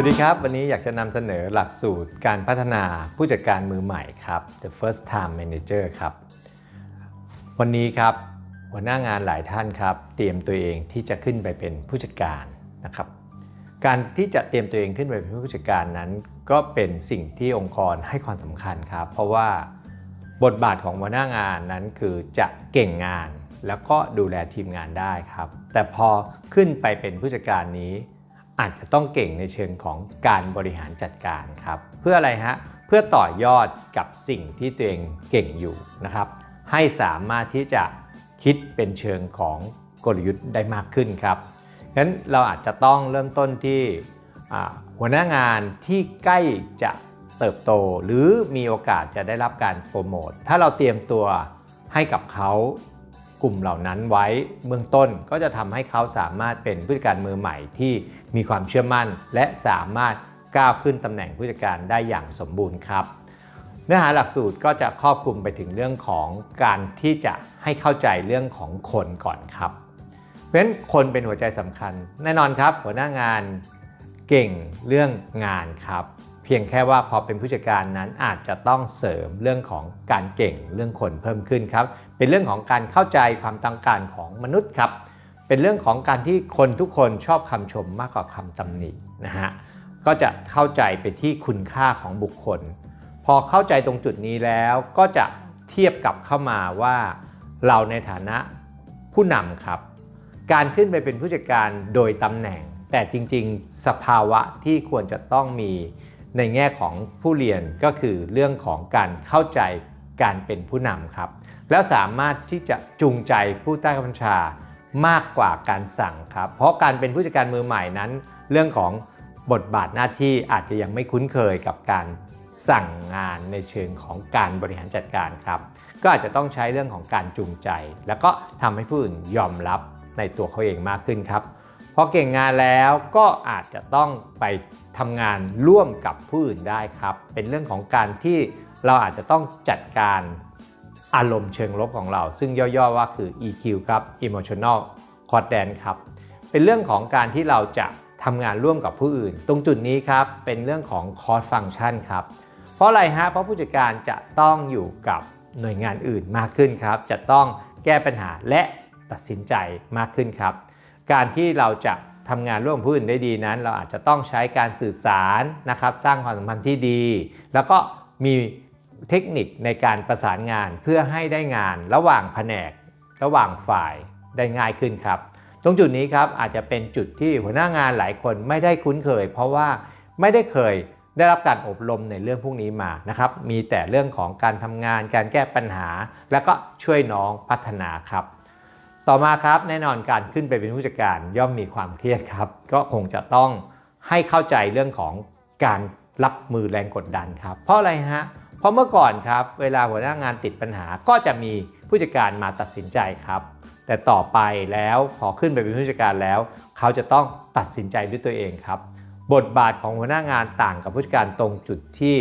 วัสดีครับ วันนี้อยากจะนำเสนอหลักสูตรการพัฒนาผู้จัดการมือใหม่ครับ The First Time Manager ครับ วันนี้ครับหัวหน้างานหลายท่านครับ เตรียมตัวเองที่จะขึ้นไปเป็นผู้จัดการนะครับ การที่จะเตรียมตัวเองขึ้นไปเป็นผู้จัดการนั้น ก็เป็นสิ่งที่องค์กรให้ความสำคัญครับ เพราะว่าบทบาทของหัวหน้างานนั้นคือจะเก่งงาน แล้วก็ดูแลทีมงานได้ครับ แต่พอขึ้นไปเป็นผู้จัดการนี้ อาจจะต้องเก่งในเชิงของการบริหารจัดการครับ เพื่ออะไรฮะ เพื่อต่อยอดกับสิ่งที่ตัวเองเก่งอยู่นะครับ ให้สามารถที่จะคิดเป็นเชิงของกลยุทธ์ได้มากขึ้นครับงั้นเราอาจจะต้องเริ่มต้นที่หัวหน้างานที่ใกล้จะเติบโต หรือมีโอกาสจะได้รับการโปรโมท ถ้าเราเตรียมตัวให้กับเขา กลุ่มเหล่านั้นไว้เบื้องต้นก็จะทำให้เขาสามารถเป็นผู้จัดการมือใหม่ที่มีความเชื่อมั่น และสามารถก้าวขึ้นตำแหน่งผู้จัดการได้อย่างสมบูรณ์ครับ เนื้อหาหลักสูตรก็จะครอบคลุมไปถึงเรื่องของการที่จะให้เข้าใจเรื่องของคนก่อนครับ เพราะฉะนั้นคนเป็นหัวใจสำคัญ แน่นอนครับ หัวหน้างานเก่งเรื่องงานครับ พียงแค่ว่าพอเป็นผู้จัดการนั้นอาจจะต้องเสริมเรื่องของการเก่งเรื่องคนเพิ่มขึ้นครับ เป็นเรื่องของการเข้าใจความต้องการของมนุษย์ครับ เป็นเรื่องของการที่คนทุกคนชอบคำชมมากกว่าคำตำหนินะฮะก็จะเข้าใจไปที่คุณค่าของบุคคล พอเข้าใจตรงจุดนี้แล้วก็จะเทียบกับเข้ามาว่า เราในฐานะผู้นำครับ การขึ้นไปเป็นผู้จัดการโดยตำแหน่ง แต่จริง ๆ สภาวะที่ควรจะต้องมี ในแง่ของผู้เรียนก็คือเรื่องของการเข้าใจการเป็นผู้นำครับ แล้วสามารถที่จะจูงใจผู้ใต้บัญชามากกว่าการสั่งครับ เพราะการเป็นผู้จัดการมือใหม่นั้น เรื่องของบทบาทหน้าที่อาจจะยังไม่คุ้นเคยกับการสั่งงานในเชิงของการบริหารจัดการครับ ก็อาจจะต้องใช้เรื่องของการจูงใจ แล้วก็ทำให้ผู้อื่นยอมรับในตัวเขาเองมากขึ้นครับ พอเก่งงานแล้วก็อาจจะต้องไปทำงานร่วมกับผู้อื่นได้ครับ เป็นเรื่องของการที่เราอาจจะต้องจัดการอารมณ์เชิงลบของเรา ซึ่งย่อๆว่าคือ EQ ครับ Emotional Quadrant ครับ เป็นเรื่องของการที่เราจะทำงานร่วมกับผู้อื่น ตรงจุดนี้ครับ เป็นเรื่องของ Cost Function ครับ เพราะอะไรฮะ เพราะผู้จัดการจะต้องอยู่กับหน่วยงานอื่นมากขึ้นครับ จะต้องแก้ปัญหาและตัดสินใจมากขึ้นครับ การที่เราจะทำงานร่วมกับผู้อื่นได้ดีนั้น เราอาจจะต้องใช้การสื่อสารนะครับ สร้างความสัมพันธ์ที่ดี แล้วก็มีเทคนิคในการประสานงานเพื่อให้ได้งานระหว่างแผนก ระหว่างฝ่ายได้ง่ายขึ้นครับ ตรงจุดนี้ครับอาจจะเป็นจุดที่หัวหน้างานหลายคนไม่ได้คุ้นเคย เพราะว่าไม่ได้เคยได้รับการอบรมในเรื่องพวกนี้มานะครับ มีแต่เรื่องของการทำงาน การแก้ปัญหา แล้วก็ช่วยน้องพัฒนาครับ ต่อมาครับแน่นอนการขึ้นไปเป็นผู้จัดการย่อมมีความเครียดครับ ก็คงจะต้องให้เข้าใจเรื่องของการรับมือแรงกดดันครับ เพราะอะไรฮะเพราะเมื่อก่อนครับ เวลาหัวหน้างานติดปัญหาก็จะมีผู้จัดการมาตัดสินใจครับ แต่ต่อไปแล้วพอขึ้นไปเป็นผู้จัดการแล้ว เขาจะต้องตัดสินใจด้วยตัวเองครับ บทบาทของหัวหน้างานต่างกับผู้จัดการตรงจุดที่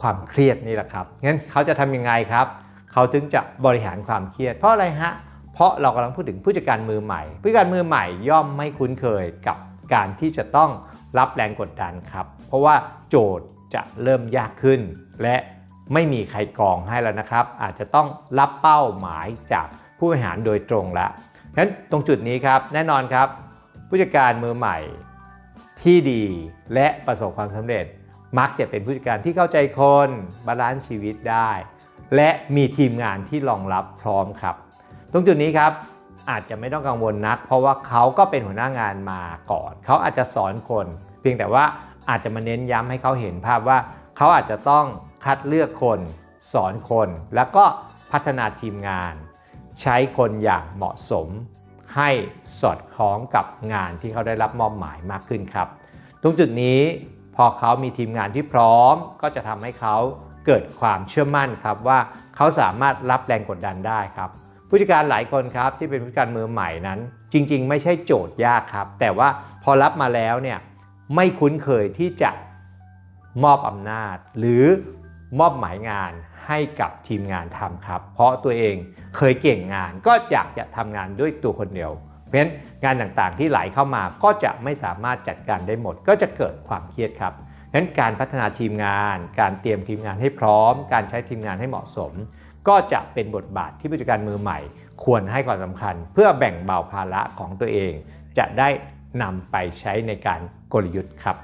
ความเครียดนี่แหละครับงั้นเขาจะทำยังไงครับ เขาถึงจะบริหารความเครียด เพราะอะไรฮะเพราะเรากำลังพูดถึงผู้จัดการมือใหม่ ผู้จัดการมือใหม่ย่อมไม่คุ้นเคยกับการที่จะต้องรับแรงกดดันครับ เพราะว่าโจทย์จะเริ่มยากขึ้น และไม่มีใครกองให้แล้วนะครับ อาจจะต้องรับเป้าหมายจากผู้บริหารโดยตรงแล้วฉะนั้นตรงจุดนี้ครับแน่นอนครับ ผู้จัดการมือใหม่ที่ดีและประสบความสำเร็จ มักจะเป็นผู้จัดการที่เข้าใจคนบาลานซ์ชีวิตได้ และมีทีมงานที่รองรับพร้อมครับ ตรงจุดนี้ครับอาจจะไม่ต้องกังวลนัก เพราะว่าเขาก็เป็นหัวหน้างานมาก่อน เขาอาจจะสอนคน เพียงแต่ว่าอาจจะมาเน้นย้ำให้เขาเห็นภาพว่าเขาอาจจะต้องคัดเลือกคนสอนคน แล้วก็พัฒนาทีมงาน ใช้คนอย่างเหมาะสม ให้สอดคล้องกับงานที่เขาได้รับมอบหมายมากขึ้นครับ ตรงจุดนี้พอเขามีทีมงานที่พร้อม ก็จะทำให้เขาเกิดความเชื่อมั่นครับว่าเขาสามารถรับแรงกดดันได้ครับ ผู้จัดการหลายคนครับที่เป็นผู้จัดการมือใหม่นั้น จริง ๆ ไม่ใช่โจทย์ยากครับ แต่ว่าพอรับมาแล้วเนี่ยไม่คุ้นเคยที่จะมอบอำนาจ หรือมอบหมายงานให้กับทีมงานทำครับ เพราะตัวเองเคยเก่งงานก็อยากจะทำงานด้วยตัวคนเดียว เพราะฉะนั้นงานต่างๆที่ไหลเข้ามาก็จะไม่สามารถจัดการได้หมด ก็จะเกิดความเครียดครับงั้นการพัฒนาทีมงาน การเตรียมทีมงานให้พร้อม การใช้ทีมงานให้เหมาะสม ก็จะเป็นบทบาทที่ผู้จัดการมือใหม่ ควรให้ความสำคัญ เพื่อแบ่งเบาภาระของตัวเอง จะได้นำไปใช้ในการกลยุทธ์ครับ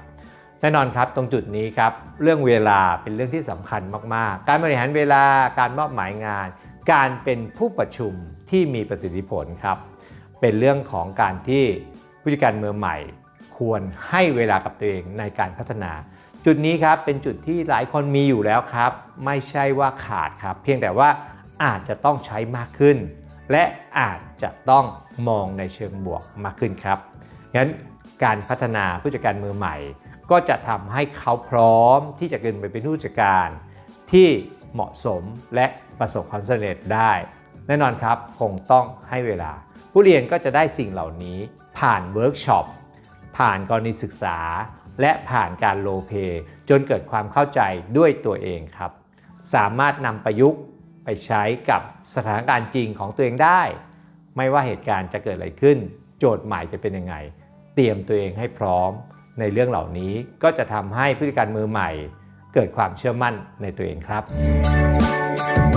แน่นอนครับตรงจุดนี้ครับเรื่องเวลาเป็นเรื่องที่สำคัญมากๆ การบริหารเวลาการมอบหมายงาน การเป็นผู้ประชุมที่มีประสิทธิผลครับ เป็นเรื่องของการที่ผู้จัดการมือใหม่ ควรให้เวลากับตัวเองในการพัฒนา จุดนี้ครับเป็นจุดที่หลายคนมีอยู่แล้วครับ ไม่ใช่ว่าขาดครับ เพียงแต่ว่าอาจจะต้องใช้มากขึ้น และอาจจะต้องมองในเชิงบวกมากขึ้นครับงั้นการพัฒนาผู้จัดการมือใหม่ ก็จะทำให้เขาพร้อมที่จะเกินไปเป็นผู้จัดการ ที่เหมาะสมและประสบความสำเร็จได้ แน่นอนครับคงต้องให้เวลา ผู้เรียนก็จะได้สิ่งเหล่านี้ผ่านเวิร์กช็อปผ่านกรณีศึกษา และผ่านการโลเพ จนเกิดความเข้าใจด้วยตัวเองครับ สามารถนำประยุกต์ไปใช้กับสถานการณ์จริงของตัวเองได้ ไม่ว่าเหตุการณ์จะเกิดอะไรขึ้น โจทย์ใหม่จะเป็นยังไง เตรียมตัวเองให้พร้อม ในเรื่องเหล่านี้ก็จะทำให้ผู้จัดการมือใหม่ เกิดความเชื่อมั่นในตัวเองครับ